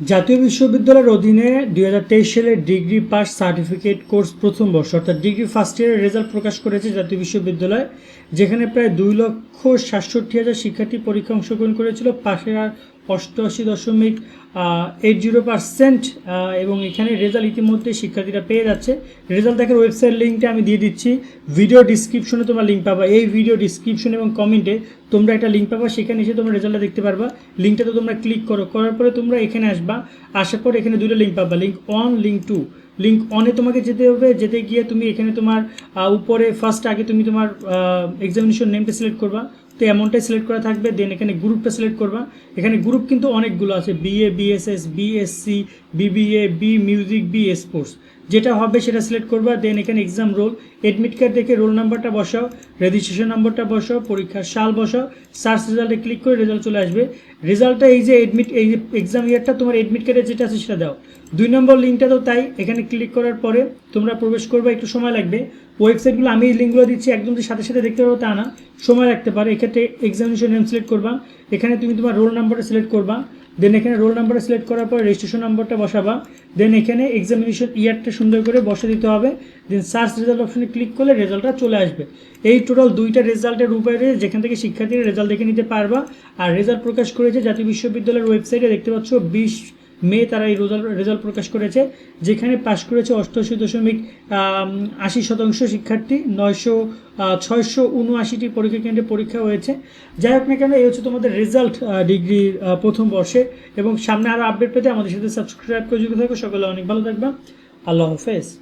জাতীয় বিশ্ববিদ্যালয়ের অধীনে দুই হাজার তেইশ সালে ডিগ্রি পাস সার্টিফিকেট কোর্স প্রথম বর্ষ, অর্থাৎ ডিগ্রি ফার্স্ট ইয়ারের রেজাল্ট প্রকাশ করেছে জাতীয় বিশ্ববিদ্যালয়, যেখানে প্রায় দুই লক্ষ সাতষট্টি হাজার শিক্ষার্থী পরীক্ষা অংশগ্রহণ করেছিল, পাশের অষ্টআশি দশমিক এইট জিরো পার্সেন্ট এবং এখানে রেজাল্ট ইতিমধ্যে শিক্ষার্থীরা পেয়ে যাচ্ছে। রেজাল্ট দেখার ওয়েবসাইট লিঙ্কটা আমি দিয়ে দিচ্ছি। ভিডিও ডিসক্রিপশনে তোমরা লিঙ্ক পাবা। এই ভিডিও ডিসক্রিপশন এবং কমেন্টে তোমরা একটা লিঙ্ক পাবা। সেখানে এসে তোমরা রেজাল্টটা দেখতে পারবা। লিঙ্কটা তো তোমরা ক্লিক করো। করার পরে তোমরা এখানে আসবা। আসার পর এখানে দুটো লিঙ্ক পাবা। Link one link two link অনে তোমাকে যেতে হবে, যেতে গিয়ে তুমি এখানে তোমার উপরে ফার্স্ট আগে তুমি তোমার এক্সামিনেশন নেমটা সিলেক্ট করবা। তো এমনটাই সিলেক্ট করা থাকবে দেন এখানে গ্রুপটা সিলেক্ট করবা। এখানে গ্রুপ কিন্তু অনেকগুলো আছে BA BSS BSc BBA B music B sports যেটা হবে সেটা সিলেক্ট করবা দেন এখানে এক্সাম রোল এডমিট কার্ড দেখে রোল নাম্বারটা বসাও রেজিস্ট্রেশন নাম্বারটা বসাও, পরীক্ষার সাল বসাও সার্চ রেজাল্টে ক্লিক করে রেজাল্ট চলে আসবে। রেজাল্টটা এই যে এডমিট এই যে এক্সাম ইয়ারটা তোমার এডমিট কার্ডে যেটা আছে সেটা দাও। দুই নম্বর লিঙ্কটা তো তাই, এখানে ক্লিক করার পরে তোমরা প্রবেশ করবে, একটু সময় লাগবে। ওয়েবসাইটগুলো আমি এই লিঙ্কগুলো দিচ্ছি, একদম যে সাথে সাথে দেখতে পাবো তা না, সময় লাগতে পারে, এক্ষেত্রে এক্সামিনেশন নেম সিলেক্ট করবা। এখানে তুমি তোমার রোল নাম্বারটা সিলেক্ট করবা দেন এখানে রোল নাম্বারটা সিলেক্ট করার পর রেজিস্ট্রেশন নাম্বারটা বসাবা দেন এখানে এক্সামিনেশন ইয়ারটা সুন্দর করে বসে দিতে হবে। দেন সার্চ রেজাল্ট অপশনে ক্লিক করলে রেজাল্টটা চলে আসবে। এই টোটাল দুইটা রেজাল্টের উপরে যেখান থেকে শিক্ষার্থীরা রেজাল্ট দেখে নিতে পারবা। আর রেজাল্ট প্রকাশ করেছে জাতীয় বিশ্ববিদ্যালয়ের ওয়েবসাইটে দেখতে পাচ্ছ, বিশ মে তারা এই রেজাল্ট রেজাল্ট প্রকাশ করেছে। যেখানে পাশ করেছে অষ্টআশি দশমিক আশি শতাংশ শিক্ষার্থী। নয়শো ছয়শো উনআশিটি পরীক্ষা কেন্দ্রে পরীক্ষা হয়েছে। যাই হোক না কেন, এই হচ্ছে তোমাদের রেজাল্ট ডিগ্রির প্রথম বর্ষে। এবং সামনে আরও আপডেট পেতে আমাদের সাথে সাবস্ক্রাইব করে যুক্ত থাকো। সকলে অনেক ভালো থাকবা। along face.